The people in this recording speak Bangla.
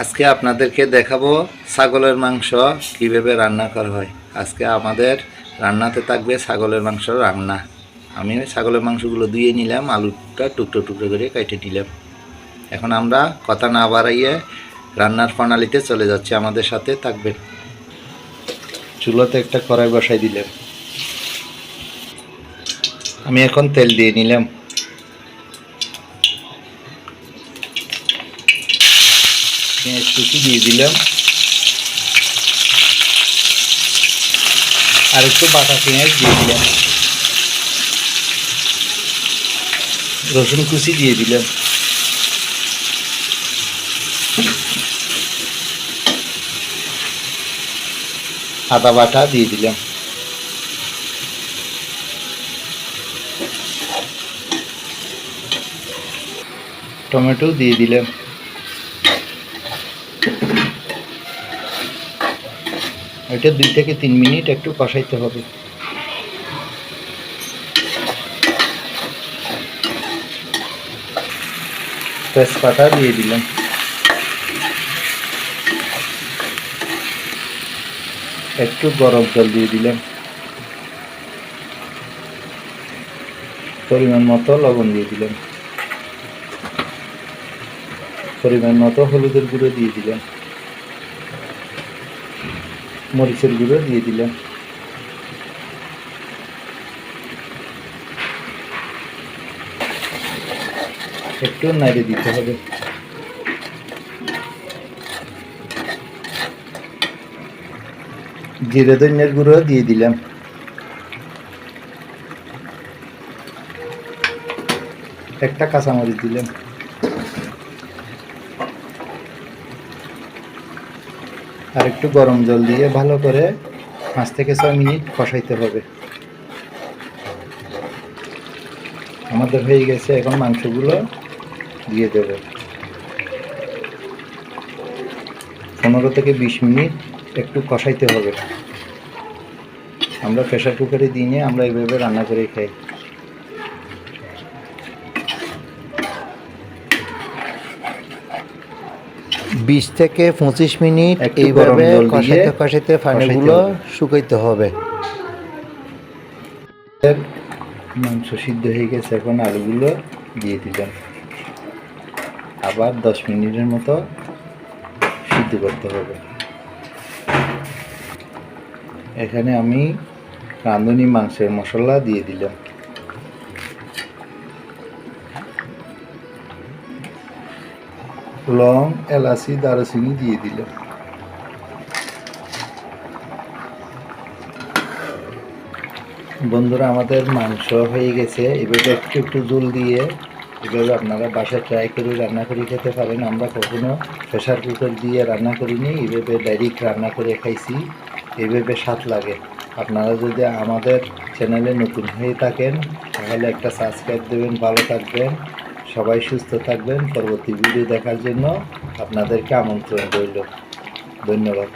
আজকে আপনাদেরকে দেখাবো ছাগলের মাংস কীভাবে রান্না করা হয়। আজকে আমাদের রান্নাতে থাকবে ছাগলের মাংস রান্না। আমি ছাগলের মাংসগুলো ধুয়ে নিলাম, আলুটা টুকরো টুকরো করে কেটে নিলাম। এখন আমরা কথা না বাড়াইয়ে রান্নার প্রণালীতে চলে যাচ্ছি, আমাদের সাথে থাকবেন চুলোতে একটা কড়াই বসাই দিলাম। আমি এখন তেল দিয়ে নিলাম। পেঁয়াজ কুচি দিয়ে দিলাম। আর একটু বাটা পেঁয়াজ দিয়ে দিলাম। রসুন কুচি দিয়ে দিলাম। আদা বাটা দিয়ে দিলাম। টমেটো দিয়ে দিলাম। এটা দুই থেকে তিন মিনিট একটু কষাইতে হবে। তেজপাতা দিয়ে দিলাম। একটু গরম জল দিয়ে দিলাম। পরিমাণ মতো লবণ দিয়ে দিলাম। পরিমাণ মতো হলুদের গুঁড়ো দিয়ে দিলাম। মরিচের গুঁড়ো দিয়ে দিলাম। একটু নাড়িয়ে দিতে হবে। জিরে ধনিয়ার গুঁড়ো দিয়ে দিলাম। একটা কাঁচামরিচ দিলাম। আর একটু গরম জল দিয়ে ভালো করে পাঁচ থেকে ছয় মিনিট কষাইতে হবে। আমাদের হয়ে গেছে, এখন মাংসগুলো দিয়ে দেব। পনেরো থেকে বিশ মিনিট একটু কষাইতে হবে। আমরা প্রেশার কুকারে দিয়ে আমরা এইভাবে রান্না করে খাই। বিশ থেকে পঁচিশ মিনিট এইভাবে কষাইতে কষাইতে পানিগুলো শুকাইতে হবে। মাংস সিদ্ধ হয়ে গেছে এখন আলুগুলো দিয়ে দিলাম। আবার দশ মিনিটের মতো সিদ্ধ করতে হবে। এখানে আমি রাঁধুনি মাংসের মশলা দিয়ে দিলাম। লং এলাচি দারুচিনি দিয়ে দিলাম বন্ধুরা, আমাদের মাংস হয়ে গেছে। এভাবে একটু একটু জল দিয়ে এভাবে আপনারা বাসায় ট্রাই করে রান্না করে খেতে পারেন। আমরা কখনো প্রেশার কুকার দিয়ে রান্না করিনি, এভাবে ডাইরেক্ট রান্না করে খাইছি। এভাবে স্বাদ লাগে। আপনারা যদি আমাদের চ্যানেলে নতুন হয়ে থাকেন, তাহলে একটা সাবস্ক্রাইব দেবেন, ভালো থাকবেন। সবাই সুস্থ থাকবেন। পরবর্তী ভিডিও দেখার জন্য আপনাদেরকে আমন্ত্রণ রইল। ধন্যবাদ।